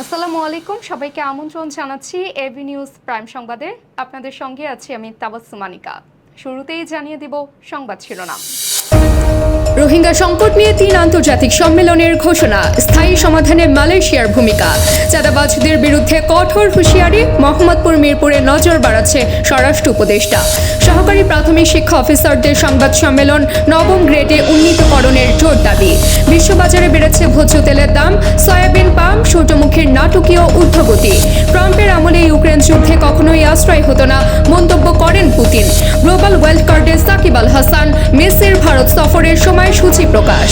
আসসালামু আলাইকুম, সবাইকে আমন্ত্রণ জানাচ্ছি এবি নিউজ প্রাইম সংবাদে। আপনাদের সঙ্গে আছি আমি তাবাসুমানিকা শুরুতেই জানিয়ে দিব সংবাদ শিরোনাম। রোহিঙ্গা সংকট নিয়ে তিন আন্তর্জাতিক সম্মেলনের ঘোষণা। স্থায়ী সমাধানে মালয়েশিয়ার ভূমিকা। চাঁদাবাজদের বিরুদ্ধে কঠোর হুঁশিয়ারি, মোহাম্মদপুর, মিরপুরে নজর বাড়াচ্ছে স্বরাষ্ট্র উপদেষ্টা। সহকারী প্রাথমিক শিক্ষা অফিসারদের সংবাদ সম্মেলন নবম গ্রেডে উন্নীতকরণের জোর দাবি। বিশ্ববাজারে বেড়েছে ভোজ্য তেলের দাম, সয়াবিন পাম, সূর্যমুখীর নাটকীয় ঊর্ধ্বগতি। ট্রাম্পের আমলে ইউক্রেন যুদ্ধে কখনোই আশ্রয় হতো না, মন্তব্য করেন পুতিন। ভারত সফরের সময় সূচি প্রকাশ।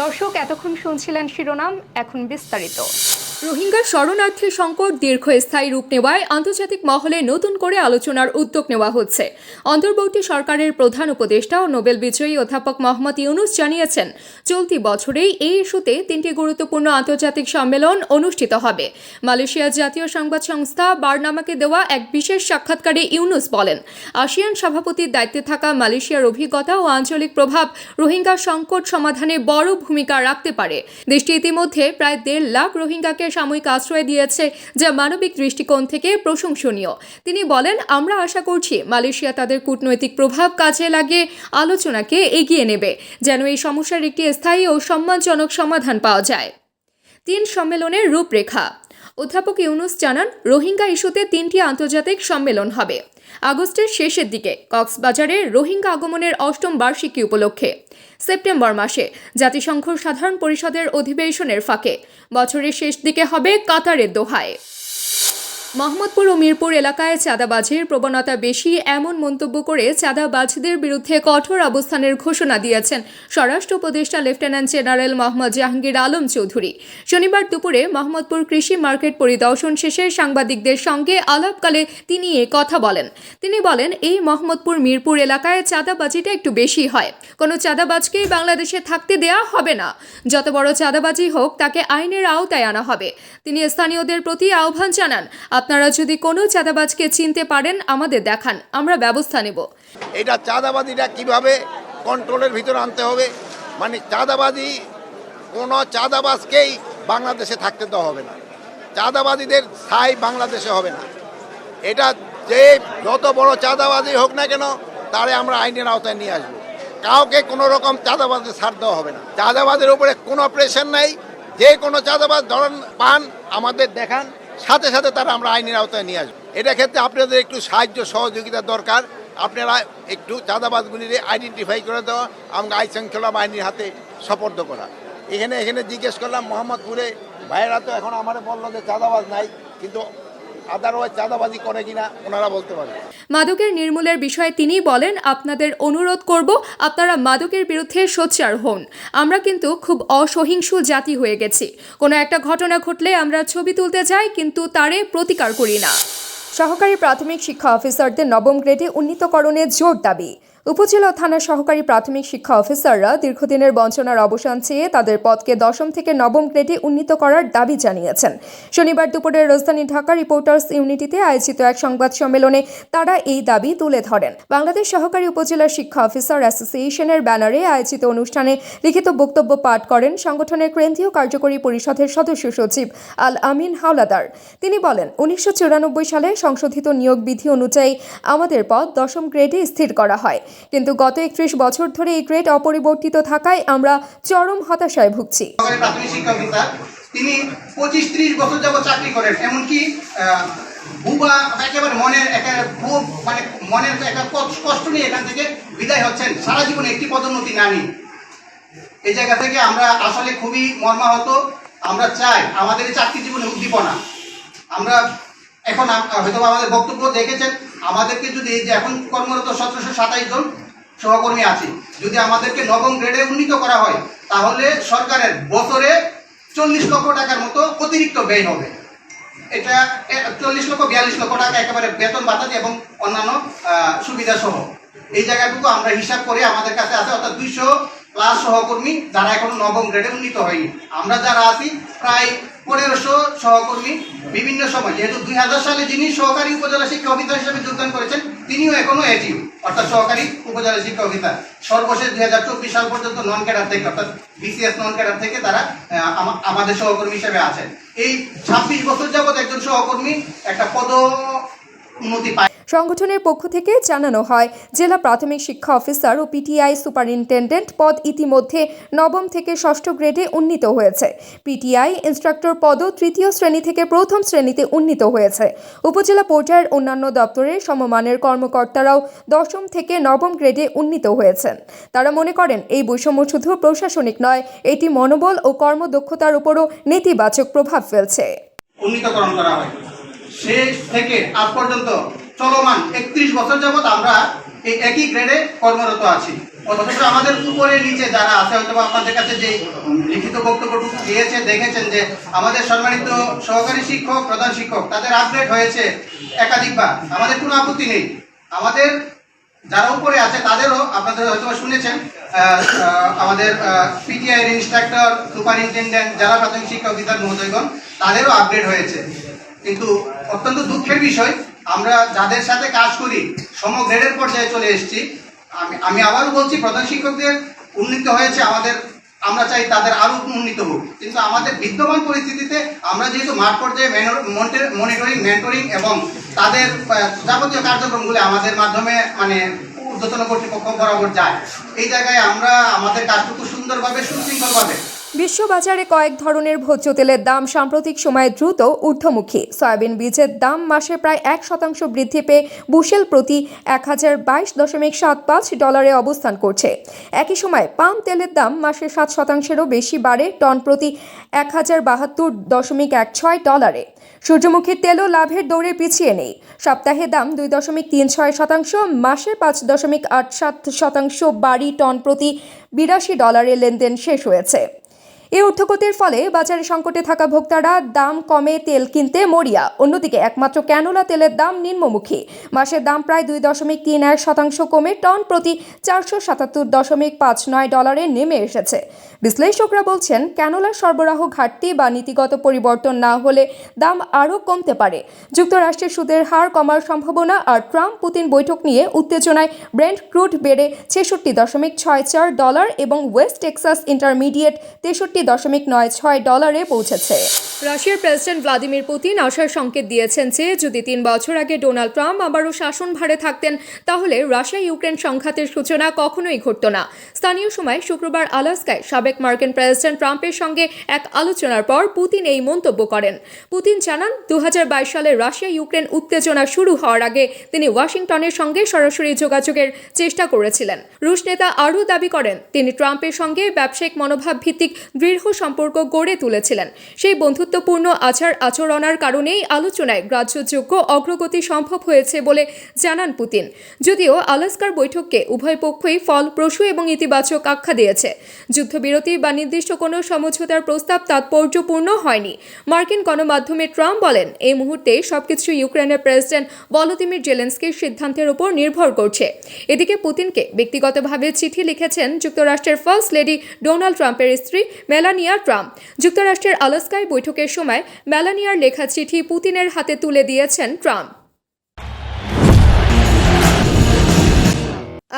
দর্শক এতক্ষণ শুনছিলেন শিরোনাম এখন বিস্তারিত। রোহিঙ্গা শরণার্থী সংকট দীর্ঘস্থায়ী রূপ নেওয়ায় আন্তর্জাতিক মহলে নতুন করে আলোচনার উদ্যোগ নেওয়া হচ্ছে। অন্তর্বর্তী সরকারের প্রধান উপদেষ্টা ও নোবেল বিজয়ী অধ্যাপক মোহাম্মদ ইউনুস জানিয়েছেন, চলতি বছরেই এই ইস্যুতে তিনটি গুরুত্বপূর্ণ আন্তর্জাতিক সম্মেলন অনুষ্ঠিত হবে। মালয়েশিয়ার জাতীয় সংবাদ সংস্থা বার্নামাকে দেওয়া এক বিশেষ সাক্ষাৎকারে ইউনুস বলেন, আসিয়ান সভাপতির দায়িত্বে থাকা মালয়েশিয়ার অভিজ্ঞতা ও আঞ্চলিক প্রভাব রোহিঙ্গা সংকট সমাধানে বড় ভূমিকা রাখতে পারে। দেশটি ইতিমধ্যে প্রায় দেড় লাখ রোহিঙ্গাকে সাময়িক আশ্রয় দিয়েছে যা মানবিক দৃষ্টিকোণ থেকে প্রশংসনীয়। তিনি বলেন, আমরা আশা করছি মালয়েশিয়া তাদের কূটনৈতিক প্রভাব কাজে লাগিয়ে আলোচনাকে এগিয়ে নেবে, যেন এই সমস্যার একটি স্থায়ী ও সম্মানজনক সমাধান পাওয়া যায়। তিন সম্মেলনের রূপরেখা। অধ্যাপক ইউনুস জানান, রোহিঙ্গা ইস্যুতে তিনটি আন্তর্জাতিক সম্মেলন হবে। আগস্টের শেষের দিকে কক্সবাজারে রোহিঙ্গা আগমনের অষ্টম বার্ষিকী উপলক্ষে। সেপ্টেম্বর মাসে জাতিসংঘ সাধারণ পরিষদের অধিবেশনের ফাঁকে। বছরের শেষ দিকে হবে কাতারের দোহায়। মোহাম্মদপুর ও মিরপুর এলাকায় চাঁদাবাজির প্রবণতা বেশি এমন মন্তব্য করে চাঁদাবাজদের বিরুদ্ধে কঠোর অবস্থানের ঘোষণা দিয়েছেন স্বরাষ্ট্র উপদেষ্টা লেফটেন্যান্ট জেনারেল মোহাম্মদ জাহাঙ্গীর আলম চৌধুরী। শনিবার দুপুরে মোহাম্মদপুর কৃষি মার্কেট পরিদর্শন শেষে সাংবাদিকদের সঙ্গে আলাপকালে তিনি এ কথা বলেন। তিনি বলেন, এই মোহাম্মদপুর, মিরপুর এলাকায় চাঁদাবাজিটা একটু বেশি হয়। কোনো চাঁদাবাজকেই বাংলাদেশে থাকতে দেয়া হবে না। যত বড় চাঁদাবাজি হোক, তাকে আইনের আওতায় আনা হবে। তিনি স্থানীয়দের প্রতি আহ্বান জানান আপনারা যদি কোনো চাঁদাবাজকে চিনতে পারেন, আমাদের দেখান, আমরা ব্যবস্থা নেব। এটা চাঁদাবাদিটা কীভাবে কন্ট্রোলের ভিতরে আনতে হবে? মানে চাঁদাবাজি, কোনো চাঁদাবাজকেই বাংলাদেশে থাকতে দেওয়া হবে না। চাঁদাবাদীদের স্থায়ী বাংলাদেশে হবে না। এটা যে যত বড় চাঁদাবাজি হোক না কেন, তারে আমরা আইনের আওতায় নিয়ে আসব। কাউকে কোনো রকম চাঁদাবাজি ছাড় দেওয়া হবে না। চাঁদাবাদের উপরে কোনো প্রেশার নাই। যে কোনো চাঁদাবাজ ধরেন, পান, আমাদের দেখান। সাথে সাথে তারা আমরা আইনের আওতায় নিয়ে আসব। এটা ক্ষেত্রে আপনাদের একটু সাহায্য সহযোগিতা দরকার। আপনারা একটু চাঁদাবাদগুলির আইডেন্টিফাই করে দেওয়া আমাকে আইন শৃঙ্খলা বাহিনীর হাতে সপর্দ করা। এখানে এখানে জিজ্ঞেস করলাম, মোহাম্মদপুরে ভাইয়েরা তো এখন আমার বলল যে চাঁদাবাজ নাই, কিন্তু মাদকের নির্মূলের বিষয়ে তিনি বলেন, আপনাদের অনুরোধ করব, আপনারা মাদকের বিরুদ্ধে সোচ্চার হন। আমরা কিন্তু খুব অসহিংস জাতি হয়ে গেছি। কোনো একটা ঘটনা ঘটলে আমরা ছবি তুলতে যাই, কিন্তু তারে প্রতিকার করি না। সহকারী প্রাথমিক শিক্ষা অফিসারদের নবম গ্রেডে উন্নীতকরণের জোর দাবি। উপজেলা থানার সহকারী প্রাথমিক শিক্ষা অফিসাররা দীর্ঘদিনের বঞ্চনার অবসান চেয়ে তাদের পদকে দশম থেকে নবম গ্রেডে উন্নীত করার দাবি জানিয়েছেন। শনিবার দুপুরে রাজধানী ঢাকা রিপোর্টার্স ইউনিটিতে আয়োজিত এক সংবাদ সম্মেলনে তারা এই দাবি তুলে ধরেন। বাংলাদেশ সহকারী উপজেলা শিক্ষা অফিসার অ্যাসোসিয়েশনের ব্যানারে আয়োজিত অনুষ্ঠানে লিখিত বক্তব্য পাঠ করেন সংগঠনের কেন্দ্রীয় কার্যকরী পরিষদের সদস্য সচিব আল আমিন হাওলাদার। তিনি বলেন, উনিশশো চুরানব্বই সালে সংশোধিত নিয়োগ বিধি অনুযায়ী আমাদের পদ দশম গ্রেডে স্থির করা হয়। কিন্তু গত একত্রিশ বছর ধরে এই গ্রেড অপরিবর্তিত থাকায় আমরা চরম হতাশায় ভুগছি। তিনি পঁচিশ ত্রিশ বছর যাবত চাকরি করেন, এমনকি বুবা একেবারে মনের একটা মানে মনের একটা কষ্ট নিয়ে এখান থেকে বিদায় হচ্ছেন। সারা জীবনে একটি পদোন্নতি না এই জায়গা থেকে আমরা আসলে খুবই মর্মাহত। আমরা চাই আমাদের চাকরি জীবনে উদ্দীপনা। আমরা এখন হয়তো আমাদের বক্তব্য দেখেছেন আমাদেরকে যদি এই যে এখন কর্মরত সতেরোশো সাতাইশ জন সহকর্মী আছে, যদি আমাদেরকে নবম গ্রেডে উন্নীত করা হয়, তাহলে সরকারের বছরে চল্লিশ লক্ষ টাকার মতো অতিরিক্ত ব্যয় হবে। এটা চল্লিশ লক্ষ, বিয়াল্লিশ লক্ষ টাকা একেবারে বেতন ভাতা এবং অন্যান্য সুবিধা সহ। এই জায়গাটুকু আমরা হিসাব করে আমাদের কাছে আছে, অর্থাৎ দুইশো প্লাস সহকর্মী যারা এখনও নবম গ্রেডে উন্নীত হয়নি। আমরা যারা আছি, প্রায় পনেরোশো সহকর্মী বিভিন্ন সময়। যেহেতু দুই হাজার সালে যিনি সহকারী উপজেলা শিক্ষা অফিসার হিসেবে যোগদান করেছেন, তিনিও এখনও এটিউ অর্থাৎ সহকারী উপজেলা শিক্ষা অফিসার। সর্বশেষ দুই হাজার চব্বিশ সাল পর্যন্ত নন ক্যাডার থেকে, অর্থাৎ বিসিএস নন ক্যাডার থেকে তারা আমাদের সহকর্মী হিসেবে আছেন। এই ছাব্বিশ বছর যাবৎ একজন সহকর্মী একটা পদ উন্নতি পায়। সংগঠনের পক্ষ থেকে জানানো হয়, জেলা প্রাথমিক শিক্ষা অফিসার ও পিটিআই সুপারিনটেন্ডেন্ট পদ ইতিমধ্যে নবম থেকে ষষ্ঠ গ্রেডে উন্নীত হয়েছে। পিটিআই ইনস্ট্রাক্টর পদও তৃতীয় শ্রেণি থেকে প্রথম শ্রেণীতে উন্নীত হয়েছে। উপজেলা পর্যায়ের অন্যান্য দপ্তরের সমমানের কর্মকর্তারাও দশম থেকে নবম গ্রেডে উন্নীত হয়েছেন। তারা মনে করেন, এই বৈষম্য শুধু প্রশাসনিক নয়, এটি মনোবল ও কর্মদক্ষতার উপরও নেতিবাচক প্রভাব ফেলছে। উন্নীতকরণ করা হয়। শেষ থেকে আজ পর্যন্ত চলমান একত্রিশ বছর যাবত আমরা এই একই গ্রেডে কর্মরত আছি। অথচ আমাদের উপরে নিচে যারা আছে হয়তো আপনাদের কাছে যে লিখিত বক্তব্যটুকু দিয়েছে, দেখেছেন যে আমাদের সম্মানিত সহকারী শিক্ষক, প্রধান শিক্ষক, তাদের আপডেট হয়েছে একাধিকবার। আমাদের কোনো আপত্তি নেই। আমাদের যারা উপরে আছে, তাদেরও আপনাদের হয়তো শুনেছেন আমাদের পিটিআই ইন্সট্রাক্টর সুপারিনটেন্ডেন্ট যারা প্রাথমিক শিক্ষা অফিসার মহোদয়গণ, তাদেরও আপডেট হয়েছে। কিন্তু অত্যন্ত দুঃখের বিষয় আমরা যাদের সাথে কাজ করি, সম গ্রেডের পর্যায়ে চলে এসেছি। আমি আমি আবারও বলছি, প্রধান শিক্ষকদের উন্নীত হয়েছে আমাদের, আমরা চাই তাদের আরও উন্নীত হোক। কিন্তু আমাদের বিদ্যমান পরিস্থিতিতে আমরা যেহেতু মাঠ পর্যায়ে মনিটরিং মেন্টরিং এবং তাদের যাবতীয় কার্যক্রমগুলি আমাদের মাধ্যমে মানে ঊর্ধ্বতন কর্তৃপক্ষ বরাবর যায়। এই জায়গায় আমরা আমাদের কাজটুকু সুন্দরভাবে, সুশৃঙ্খলভাবে বিশ্ববাজারে কয়েক ধরনের ভোজ্য তেলের দাম সাম্প্রতিক সময়ে দ্রুত ঊর্ধ্বমুখী। সয়াবিন বীজের দাম মাসে প্রায় এক শতাংশ বৃদ্ধি পেয়ে বুশেল প্রতি এক হাজার বাইশ দশমিক সাত পাঁচ ডলারে অবস্থান করছে। একই সময় পাম তেলের দাম মাসে সাত শতাংশেরও বেশি বাড়ে, টন প্রতি এক হাজার বাহাত্তর দশমিক এক ছয় ডলারে। সূর্যমুখীর তেলও লাভের দৌড়ে পিছিয়ে নেই। সপ্তাহে দাম দুই দশমিক তিন ছয় শতাংশ, মাসে পাঁচ দশমিক আট সাত শতাংশ বাড়ি, টন প্রতি বিরাশি ডলারে লেনদেন শেষ হয়েছে। এই ঊর্ধ্বগতির ফলে বাজারে সংকটে থাকা ভোক্তারা দাম কমে তেল কিনতে মরিয়া। অন্যদিকে একমাত্র ক্যানোলা তেলের দাম নিম্নমুখী। মাসের দাম প্রায় দুই দশমিক তিন এক শতাংশ কমে টন প্রতি চারশো সাতাত্তর দশমিক পাঁচ নয় ডলারে নেমে এসেছে। বিশ্লেষকরা বলছেন ক্যানোলার সরবরাহ ঘাটতি বা নীতিগত পরিবর্তন না হলে দাম আরও কমতে পারে। যুক্তরাষ্ট্রের সুদের হার কমার সম্ভাবনা আর ট্রাম্প পুতিন বৈঠক নিয়ে উত্তেজনায় ব্রেন্ট ক্রুড বেড়ে ছেষট্টি দশমিক ছয় চার ডলার এবং ওয়েস্ট টেক্সাস ইন্টারমিডিয়েট তেষট্টি দশমিক নয় ছয় ডলারে পৌঁছেছে। রাশিয়ার প্রেসিডেন্ট ভ্লাদিমির পুতিন আশার সংকেত দিয়েছেন যে, যদি তিন বছর আগে ডোনাল্ড ট্রাম্প আবারও শাসনভারে থাকতেন, তাহলে রাশিয়া ইউক্রেন সংঘাতের সূচনা কখনোই ঘটত না। স্থানীয় সময় শুক্রবার আলাস্কায় সাবেক মার্কিন প্রেসিডেন্ট ট্রাম্পের সঙ্গে এক আলোচনার পর পুতিন এই মন্তব্য করেন। পুতিন জানান দু সালে রাশিয়া ইউক্রেন উত্তেজনা শুরু হওয়ার আগে তিনি ওয়াশিংটনের সঙ্গে সরাসরি যোগাযোগের চেষ্টা করেছিলেন। রুশ নেতা আরও দাবি করেন, তিনি ট্রাম্পের সঙ্গে ব্যবসায়িক মনোভাব ভিত্তিক দৃঢ় সম্পর্ক গড়ে তুলেছিলেন। সেই বন্ধুত্বপূর্ণ আচার আচরণার কারণেই আলোচনায় গ্রাহ্যযোগ্য অগ্রগতি সম্ভব হয়েছে বলে জানান পুতিন। যদিও আলাস্কার বৈঠককে উভয় পক্ষই ফলপ্রসূ এবং ইতিবাচক আখ্যা দিয়েছে। যুদ্ধবিরতি বা নির্দিষ্ট কোনো সমঝোতার প্রস্তাব তাৎপর্যপূর্ণ হয়নি। মার্কিন গণমাধ্যমে ট্রাম্প বলেন, এই মুহূর্তে সবকিছু ইউক্রেনের প্রেসিডেন্ট ভলোদিমির জেলেন্সকির সিদ্ধান্তের উপর নির্ভর করছে। এদিকে পুতিনকে ব্যক্তিগতভাবে চিঠি লিখেছেন যুক্তরাষ্ট্রের ফার্স্ট লেডি ডোনাল্ড ট্রাম্পের স্ত্রী মেলানিয়া ট্রাম্প। যুক্তরাষ্ট্রের আলাস্কায় বৈঠকের সময় মেলানিয়ার লেখা চিঠি পুতিনের হাতে তুলে দিয়েছেন ট্রাম্প।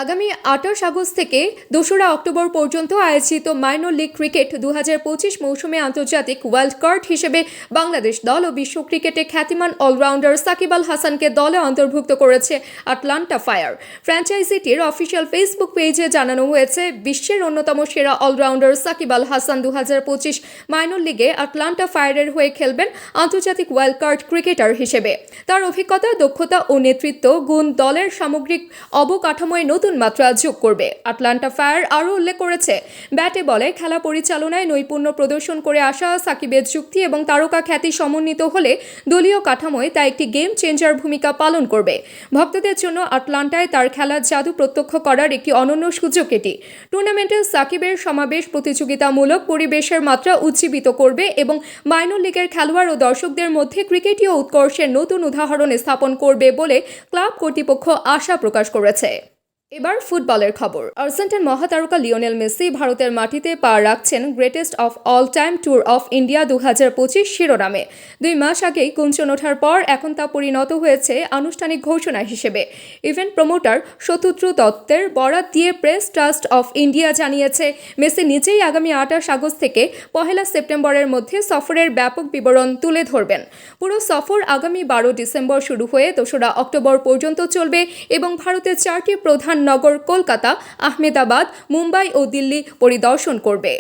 আগামী আঠাশ আগস্ট থেকে দোসরা অক্টোবর পর্যন্ত আয়োজিত মাইনর লিগ ক্রিকেট দু পঁচিশ মৌসুমে আন্তর্জাতিক ওয়ার্ল্ড কার্ড হিসেবে বাংলাদেশ দল ও বিশ্ব ক্রিকেটে খ্যাতিমান অলরাউন্ডার সাকিব আল হাসানকে দলে অন্তর্ভুক্ত করেছে আটলান্টা ফায়ার ফ্র্যাঞ্চাইজিটির অফিসিয়াল ফেসবুক পেজে জানানো হয়েছে, বিশ্বের অন্যতম সেরা অলরাউন্ডার সাকিব আল হাসান দু পঁচিশ মাইনর লিগে আটলান্টা ফায়ারের হয়ে খেলবেন আন্তর্জাতিক ওয়ার্ল্ড কার্ড ক্রিকেটার হিসেবে। তার অভিজ্ঞতা, দক্ষতা ও নেতৃত্ব, গুণ, দলের সামগ্রিক অবকাঠামোয় নতুন মাত্রা যোগ করবে। আটলান্টা ফায়ার আরও উল্লেখ করেছে, ব্যাটে বলে খেলা পরিচালনায় নৈপুণ্য প্রদর্শন করে আসা সাকিবের যুক্তি এবং তারকা খ্যাতি সমন্বিত হলে দলীয় কাঠামোয় তা একটি গেম চেঞ্জার ভূমিকা পালন করবে। ভক্তদের জন্য আটলান্টায় তার খেলার জাদু প্রত্যক্ষ করার একটি অনন্য সুযোগ এটি। টুর্নামেন্টে সাকিবের সমাবেশ প্রতিযোগিতামূলক পরিবেশের মাত্রা উজ্জীবিত করবে এবং মাইনর লিগের খেলোয়াড় ও দর্শকদের মধ্যে ক্রিকেটীয় উৎকর্ষের নতুন উদাহরণ স্থাপন করবে বলে ক্লাব কর্তৃপক্ষ আশা প্রকাশ করেছে। এবার ফুটবলের খবর। আর্জেন্টাইন মহাতারকা লিওনেল মেসি ভারতের মাটিতে পা রাখছেন greatest of all time tour of India দু হাজার পঁচিশ শিরোনামে। দুই মাস আগেই কুঞ্চন ওঠার পর এখন তা পরিণত হয়েছে আনুষ্ঠানিক ঘোষণা হিসেবে। ইভেন্ট প্রমোটার শতুদ্রু দত্তের বরাত দিয়ে প্রেস ট্রাস্ট অফ ইন্ডিয়া জানিয়েছে, মেসি নিজেই আগামী আঠাশ আগস্ট থেকে পহেলা সেপ্টেম্বরের মধ্যে সফরের ব্যাপক বিবরণ তুলে ধরবেন। পুরো সফর আগামী বারো ডিসেম্বর শুরু হয়ে দোসরা অক্টোবর পর্যন্ত চলবে এবং ভারতের চারটি প্রধান নগর কলকাতা, আহমেদাবাদ, মুম্বাই ও দিল্লি পরিদর্শন করবে।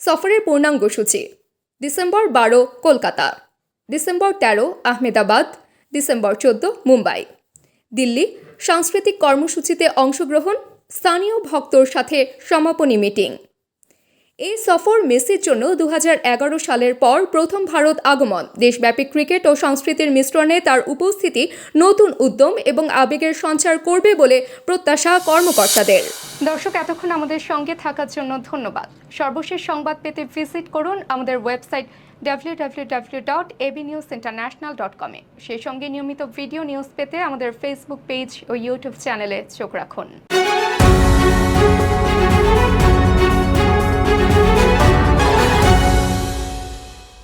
সফরের পূর্ণাঙ্গ সূচি, ডিসেম্বর বারো, কলকাতা। ডিসেম্বর তেরো, আহমেদাবাদ। ডিসেম্বর চোদ্দ, মুম্বাই। দিল্লি, সাংস্কৃতিক কর্মসূচিতে অংশগ্রহণ, স্থানীয় ভক্তর সাথে সমাপনী মিটিং। এই সফর মেসির জন্য দু হাজার এগারো সালের পর প্রথম ভারত আগমন। দেশব্যাপী ক্রিকেট ও সংস্কৃতির মিশ্রণে তার উপস্থিতি নতুন উদ্যম এবং আবেগের সঞ্চার করবে বলে প্রত্যাশা কর্মকর্তাদের। দর্শক, এতক্ষণ আমাদের সঙ্গে থাকার জন্য ধন্যবাদ। সর্বশেষ সংবাদ পেতে ভিজিট করুন আমাদের website W W W dot AB News International dot কমে। সেই সঙ্গে নিয়মিত ভিডিও নিউজ পেতে আমাদের ফেসবুক পেজ ও ইউটিউব চ্যানেলে চোখ রাখুন।